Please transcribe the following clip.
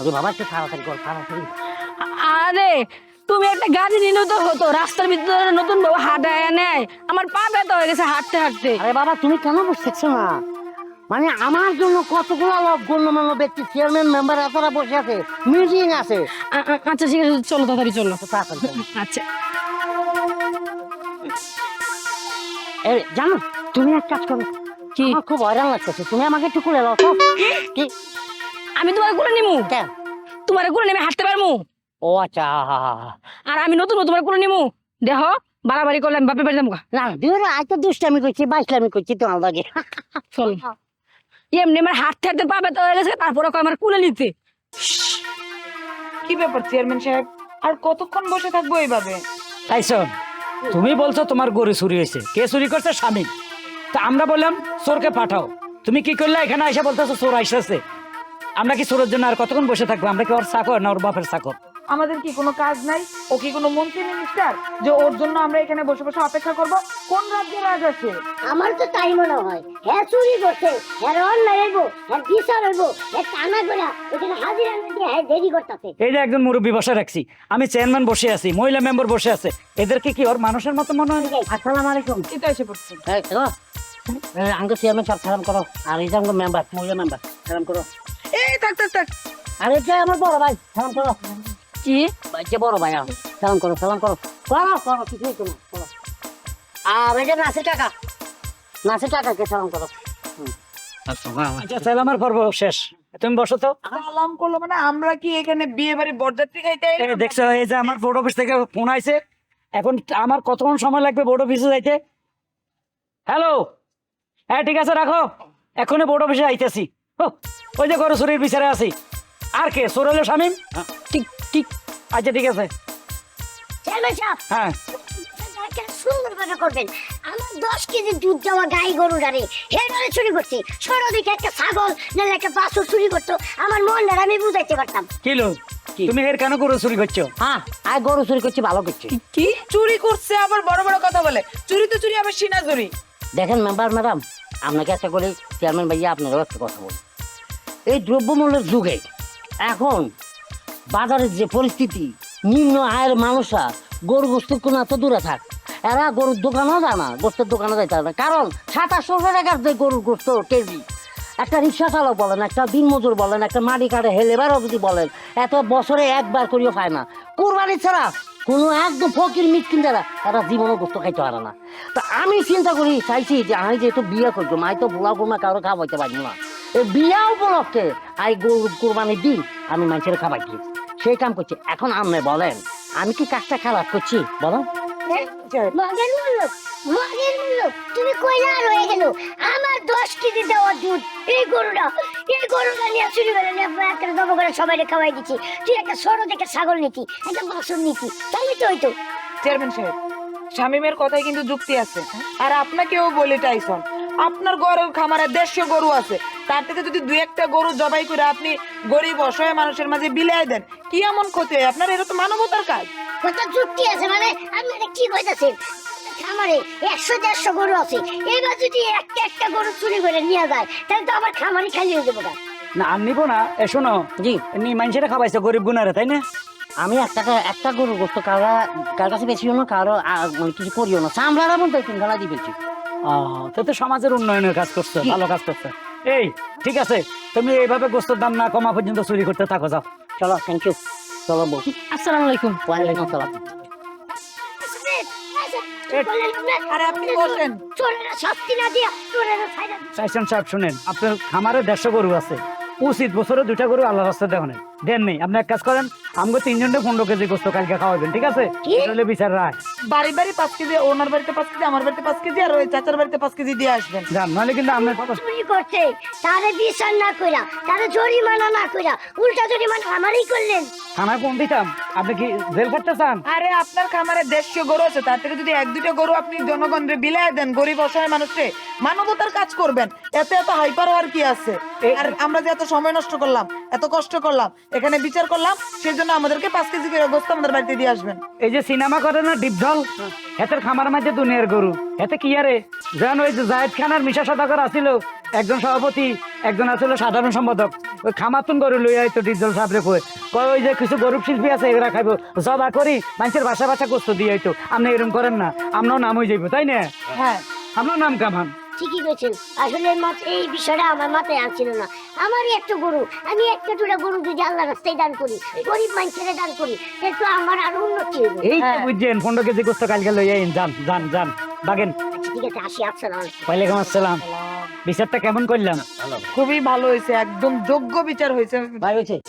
আরে বাবা একটু তাড়াতাড়ি কর তাড়াতাড়ি। আরে তুমি একটা গাড়ি নিলে তো হতো রাস্তার ভিতরে নতুন বউ হাঁটায় নেয় আমার পা ব্যথা হয়ে গেছে হাঁটতে হাঁটতে। আরে বাবা তুমি কেন বুঝতেছো না? মানে আমার জন্য কতগুলো লোক গণ্যমান্য ব্যক্তি চেয়ারম্যান মেম্বার এতরা বসে আছে মিটিং আছে। আচ্ছা ঠিক আছে চলো তাড়াতাড়ি চলো। আচ্ছা এই, জানো তুমি এক কাজ করো। কি? খুব হয়রান লাগতেছে তুমি আমাকে একটু খুলে দাও তো। কি? আমি তোমার কোলে নিমু। কেন? তোমার কোলে নেমে হাঁটতে পারমু। ও আচ্ছা আর আমি নতুন তোমার কোলে নিমু। দেহ বাড়াবাড়ি করলে আমি বাপের বাড়ি যাব। না দূর আজ তো দুষ্টামি করছি বাইসলামি করছি তোমার লাগে। চল এমনি আমার হাঁটতে হাঁটতে পা ব্যথা হয়ে গেছে তারপরে কয় আমার কুলে নিতে। কি ব্যাপার চেয়ারম্যান সাহেব? আর কতক্ষণ বসে থাকব এইভাবে? তাই শোন তুমি বলছো তোমার গরু চুরি হয়েছে। কে চুরি করছে? স্বামী। তা আমরা বললাম চোরকে পাঠাও। তুমি কি করলে? এখানে এসে বলতেছো চোর আইসেছে আমরা কি চোরের জন্য আর কতক্ষণ বসে থাকব? আমরা কি ওর চাকর না ওর বাপের চাকর আমাদের কি কোনো কাজ নাই? ও কি কোনো মন্ত্রী মিনিস্টার যে ওর জন্য আমরা এখানে বসে বসে অপেক্ষা করব? কোন রাজ্যের রাজ আছে? আমার তো তাই মনে হয়। হ্যাঁ চুরি করছে। হ্যাঁ অন্যায় হইব। হ্যাঁ বিচার হইব। হ্যাঁ টানা করে এখানে হাজিরা না হ্যাঁ দেরি করতেছে। এই যে একজন মুরব্বী বসে রাখছি। আমি চেয়ারম্যান বসে আছি মহিলা মেম্বার বসে আছে। এদেরকে কি ওর মানুষের মতো মনে হয়? আসসালামু আলাইকুম। এটা এসে পড়ছে। আঙ্গ চেয়ারম্যান সব সালাম করো। আর এই যে মেম্বার মহিলা মেম্বার সালাম করো। এই থাক থাক থাক। আর এটা আমার বড় ভাই সালাম করো। কি? বড় ভাই। সালাম করো সালাম করো। করো করো কিছু করো। আর এই যে নাসির টাকা নাসির টাকাকে সালাম করো। আচ্ছা। আচ্ছা পর্ব শেষ। তুমি বসো তো। সালাম করল মানে আমরা কি এখানে বিয়ে বাড়ি বরযাত্রী খাইতে দেখছ এই যে আমার বোর্ড অফিস থেকে ফোন আইছে। এখন আমার কতক্ষণ সময় লাগবে বোর্ড অফিসে যাইতে? হ্যালো হ্যাঁ ঠিক আছে রাখো। এখনই বোর্ড অফিসে আইতেছি। ওই যে গরু চুরির বিচারে আছি। আর কে চোর হলো স্বামী? ঠিক ঠিক আচ্ছা ঠিক আছে। চেয়ারম্যান সাহেব হ্যাঁ। করবেন আমার দশ কেজি দুধ দেওয়া গাই গরু হেডারে চুরি করছি। ছোট দিকে একটা ছাগল নাহলে একটা বাছুর চুরি করতো। আমার মন আমি বুঝাইতে পারতাম। কি লো তুমি এর কেন গরু চুরি করছ? হ্যাঁ আর গরু চুরি করছি ভালো করছি। কি চুরি করছে আবার বড় বড় কথা বলে। চুরি তো চুরি আবার সিনা চুরি। দেখেন মেম্বার ম্যাডাম আপনাকে একটা করে চেয়ারম্যান ভাইয়া আপনারও একটা কথা বলি। এই দ্রব্যমূল্যের যুগে। এখন বাজারের যে পরিস্থিতি, নিম্ন আয়ের মানুষরা গরু গোস্ত কোনো এত দূরে থাক। এরা গরুর দোকানও যায় না গোস্তের দোকানে যাইতে না। কারণ সাত আটশো টাকার যে গরুর গোস্ত কেজি, একটা রিক্সা চালক বলেন, একটা দিনমজুর বলেন, একটা মাটি কাটে হেলেবারও যদি বলেন, এত বছরে একবার করিও খায় না। কোরবানি ছাড়া কোনো একদম ফকির মিসকিন যারা, তারা জীবনও গোস্ত খাইতে পারে না। তা আমি চিন্তা করি, চাইছি যে আমি যেহেতু বিয়ে করছ, মাই তো বুড়া বুড়া কারও খাওয়াইতে পারি না। এই বিয়া উপলক্ষে আই গরু কোরবানির দিন আমি মানুষের খাবার দিই। সেই কাম করছি। এখন আপনি বলেন আমি কি কাজটা খারাপ করছি? বলো। মগের মূল্য মগের মূল্য তুমি কইলা আর গেল? আমার দশ কেজি দেওয়া দুধ এই গরুটা এই গরুটা নিয়ে চুরি করে নিয়ে একটা দম করে সবাই খাওয়াই দিচ্ছি তুই একটা সরো দেখে ছাগল নিতি একটা বাসন নিতি তাহলে তো হইতো। চেয়ারম্যান সাহেব শামিমের কথায় কিন্তু যুক্তি আছে। আর আপনাকেও বলি টাইসন আপনার গরু খামারে দেড়শো গরু আছে। তার থেকে যদি দুই একটা গরু জবাই করে আপনি গরিব অসহায় মানুষের মাঝে বিলাই দেন কি এমন ক্ষতি হয়? আপনার এটা তো মানবতার কাজ? কত যুক্তি আছে মানে আপনি এটা কি কইতাছেন? খামারে একশো দেড়শো গরু আছে। এবার যদি একটা একটা গরু চুরি করে নিয়ে যায় তাহলে তো আমার খামারই খালি হয়ে যাব না। আর নিবো না। এ শোনো। জি। এমনি মানুষেরা খাবাইছে গরিব গুনারে তাই না? আমি একটা একটা গরু গোস্ত কারা কার কাছে বেশিও না কারও আ- মানে কিছু করিও না। চামড়ারা বলতে তিন ঘণ্টা দিয়ে ফেলছি। তো তো সমাজের উন্নয়নের কাজ করছ ভালো কাজ করছ। এই ঠিক আছে তুমি এইভাবে গোস্তর দাম না কমা পর্যন্ত চুরি করতে থাকো যাও। চলো থ্যাংক ইউ চলো বউ। আসসালামু আলাইকুম। ওয়ালাইকুম আসসালাম। শুনেন আপনার খামারে দেড়শো গরু আছে। উচিত বছরে দুইটা গরু আল্লাহ রাস্তা দেওয়া দেন নেই আপনি এক কাজ করেন আমাকে তিনজনটা পনেরো কেজি গোস্ত কালকে খাওয়াবেন ঠিক আছে? বিচার রায়। বাড়ি বাড়ি পাঁচ কেজি ওনার বাড়িতে পাঁচ কেজি আমার বাড়িতে পাঁচ কেজি আর ওই চাচার বাড়িতে পাঁচ কেজি দিয়ে আসবেন। যান নাহলে কিন্তু আমরা চুরি করছে? তারে বিচার না কইরা তারে জরিমানা না কইরা উল্টা জরিমানা আমারই করলেন। থানায় ফোন দিতাম? আপনি কি জেল করতে চান? আরে আপনার খামারে দেড়শো গরু আছে তার থেকে যদি এক দুইটা গরু আপনি জনগণরে দেন গরিব অসহায় মানুষকে মানবতার কাজ করবেন। এত এত হাইপার হওয়ার কি আছে? আর আমরা যে এত সময় নষ্ট করলাম এত কষ্ট করলাম এখানে বিচার করলাম সেই জন্য আমাদেরকে পাঁচ কেজি করে গোস্ত আমাদের বাড়িতে দিয়ে আসবেন। এই যে সিনেমা করে না ডিপজল হেতের খামার মাঝে দুনিয়ার গরু। হেতে কি আরে? যেন ওই যে জাহেদ খান আর মিশা সদাগর আসিল একজন সভাপতি একজন আসলে সাধারণ সম্পাদক। ওই খামাতুন গরু লই আইতো ডিজল সাহেবরে কই। কয় ওই যে কিছু গরু শিল্পী আছে এগুলা খাইবো। জবা করি মানুষের বাসা বাসা কষ্ট দিয়ে আইতো আপনি এরকম করেন না আমরাও নাম হয়ে যাইবো তাই না? হ্যাঁ। আমরাও নাম কামান ঠিকই বলছেন আসলে এই বিষয়টা আমার মাথায় আসছিল না। আমারই একটা গরু। আমি একটা দুটা গরু যদি আল্লাহ রাস্তায় দান করি গরিব মানুষের দান করি একটু আমার আরও উন্নতি হবে এই তো হ্যাঁ। বুঝছেন পনেরো কেজি গোস্ত কালকে লই আইন যান যান যান। বাগেন। আচ্ছা, ঠিক আছে আসি আসসালাম ওয়ালাইকুম আসসালাম। বিচারটা কেমন করলাম? খুবই ভালো হয়েছে একদম যোগ্য বিচার হয়েছে। ভাই হয়েছে?